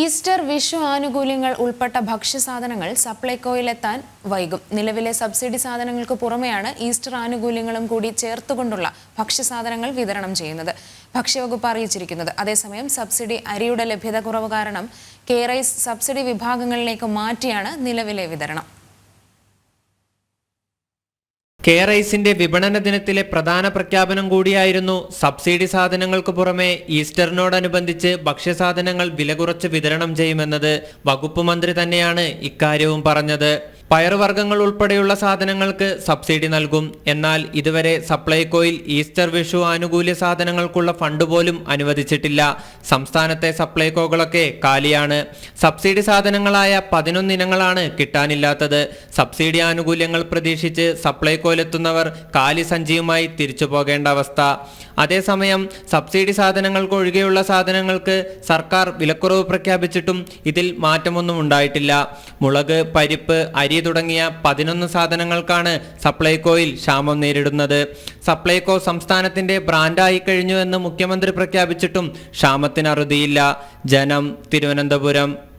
Easter Vishu ആനുകൂല്യങ്ങൾ ഉൾപ്പെട്ട ഭക്ഷ്യസാധനങ്ങൾ സപ്ലൈകോയിലെത്താൻ വൈകും. നിലവിലെ സബ്സിഡി സാധനങ്ങൾക്ക് പുറമെയാണ് ഈസ്റ്റർ ആനുകൂല്യങ്ങളും കൂടി ചേർത്തുകൊണ്ടുള്ള ഭക്ഷ്യസാധനങ്ങൾ വിതരണം ചെയ്യുന്നത്. ഭക്ഷ്യവകുപ്പ് അറിയിച്ചിരിക്കുന്നത് അതേസമയം സബ്സിഡി അരിയുടെ ലഭ്യത കുറവ് കാരണം കെ സബ്സിഡി വിഭാഗങ്ങളിലേക്ക് മാറ്റിയാണ് നിലവിലെ വിതരണം. കെ റൈസിന്റെ വിപണന ദിനത്തിലെ പ്രധാന പ്രഖ്യാപനം കൂടിയായിരുന്നു സബ്സിഡി സാധനങ്ങൾക്ക് പുറമെ ഈസ്റ്ററിനോടനുബന്ധിച്ച് ഭക്ഷ്യസാധനങ്ങൾ വില കുറച്ച് വിതരണം ചെയ്യുമെന്നത് വകുപ്പ് മന്ത്രി തന്നെയാണ് ഇക്കാര്യവും പറഞ്ഞത്. പയറുവർഗങ്ങൾ ഉൾപ്പെടെയുള്ള സാധനങ്ങൾക്ക് സബ്സിഡി നൽകും. എന്നാൽ ഇതുവരെ സപ്ലൈകോയിൽ ഈസ്റ്റർ വിഷു ആനുകൂല്യ സാധനങ്ങൾക്കുള്ള ഫണ്ട് പോലും അനുവദിച്ചിട്ടില്ല. സംസ്ഥാനത്തെ സപ്ലൈകോകളൊക്കെ കാലിയാണ്. സബ്സിഡി സാധനങ്ങളായ പതിനൊന്ന് ഇനങ്ങളാണ് കിട്ടാനില്ലാത്തത്. സബ്സിഡി ആനുകൂല്യങ്ങൾ പ്രതീക്ഷിച്ച് സപ്ലൈകോയിലെത്തുന്നവർ കാലി സഞ്ചിയുമായി തിരിച്ചു പോകേണ്ട അവസ്ഥ. അതേസമയം സബ്സിഡി സാധനങ്ങൾക്ക് ഒഴികെയുള്ള സാധനങ്ങൾക്ക് സർക്കാർ വിലക്കുറവ് പ്രഖ്യാപിച്ചിട്ടും ഇതിൽ മാറ്റമൊന്നും ഉണ്ടായിട്ടില്ല. മുളക് പരിപ്പ് അരി തുടങ്ങിയ പതിനൊന്ന് സാധനങ്ങൾക്കാണ് സപ്ലൈകോയിൽ ക്ഷാമം നേരിടുന്നത്. സപ്ലൈകോ സംസ്ഥാനത്തിന്റെ ബ്രാൻഡായി കഴിഞ്ഞു എന്ന് മുഖ്യമന്ത്രി പ്രഖ്യാപിച്ചിട്ടും ക്ഷാമത്തിന് അറുതിയില്ല. ജനം തിരുവനന്തപുരം